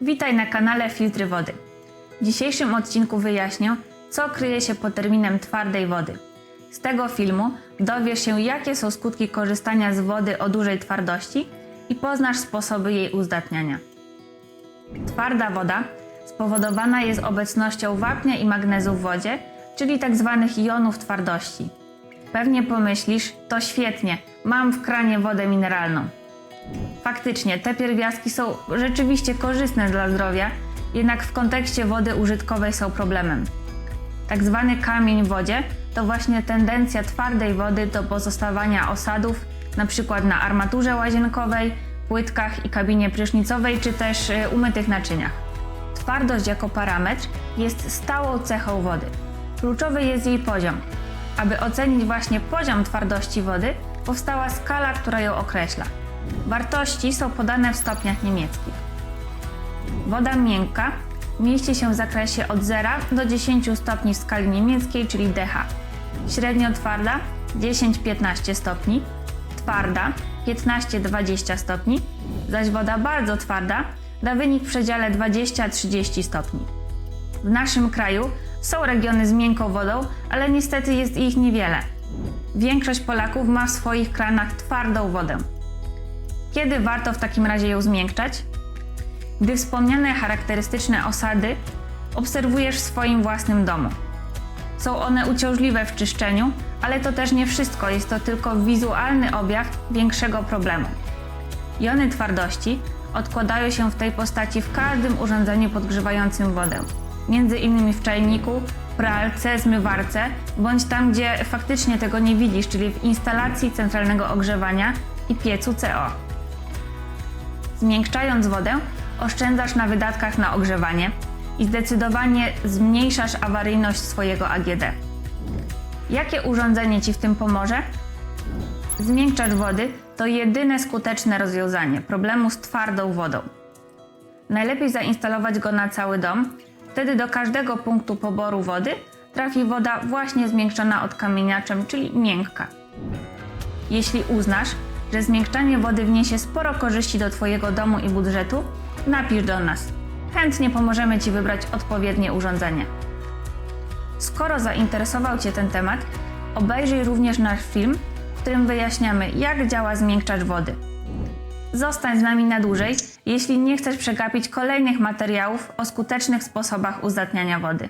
Witaj na kanale Filtry Wody. W dzisiejszym odcinku wyjaśnię, co kryje się pod terminem twardej wody. Z tego filmu dowiesz się, jakie są skutki korzystania z wody o dużej twardości i poznasz sposoby jej uzdatniania. Twarda woda spowodowana jest obecnością wapnia i magnezu w wodzie, czyli tzw. jonów twardości. Pewnie pomyślisz, to świetnie, mam w kranie wodę mineralną. Faktycznie, te pierwiastki są rzeczywiście korzystne dla zdrowia, jednak w kontekście wody użytkowej są problemem. Tak zwany kamień w wodzie to właśnie tendencja twardej wody do pozostawania osadów, np. na armaturze łazienkowej, płytkach i kabinie prysznicowej, czy też y, umytych naczyniach. Twardość jako parametr jest stałą cechą wody. Kluczowy jest jej poziom. Aby ocenić właśnie poziom twardości wody, powstała skala, która ją określa. Wartości są podane w stopniach niemieckich. Woda miękka mieści się w zakresie od 0 do 10 stopni w skali niemieckiej, czyli DH. Średnio twarda 10-15 stopni, twarda 15-20 stopni, zaś woda bardzo twarda da wynik w przedziale 20-30 stopni. W naszym kraju są regiony z miękką wodą, ale niestety jest ich niewiele. Większość Polaków ma w swoich kranach twardą wodę. Kiedy warto w takim razie ją zmiękczać? Gdy wspomniane charakterystyczne osady obserwujesz w swoim własnym domu. Są one uciążliwe w czyszczeniu, ale to też nie wszystko, jest to tylko wizualny objaw większego problemu. Jony twardości odkładają się w tej postaci w każdym urządzeniu podgrzewającym wodę, między innymi w czajniku, pralce, zmywarce, bądź tam, gdzie faktycznie tego nie widzisz, czyli w instalacji centralnego ogrzewania i piecu CO. Zmiękczając wodę, oszczędzasz na wydatkach na ogrzewanie i zdecydowanie zmniejszasz awaryjność swojego AGD. Jakie urządzenie Ci w tym pomoże? Zmiękczacz wody to jedyne skuteczne rozwiązanie problemu z twardą wodą. Najlepiej zainstalować go na cały dom, wtedy do każdego punktu poboru wody trafi woda właśnie zmiękczona odkamieniaczem, czyli miękka. Jeśli uznasz, że zmiękczanie wody wniesie sporo korzyści do Twojego domu i budżetu, napisz do nas. Chętnie pomożemy Ci wybrać odpowiednie urządzenie. Skoro zainteresował Cię ten temat, obejrzyj również nasz film, w którym wyjaśniamy, jak działa zmiękczacz wody. Zostań z nami na dłużej, jeśli nie chcesz przegapić kolejnych materiałów o skutecznych sposobach uzdatniania wody.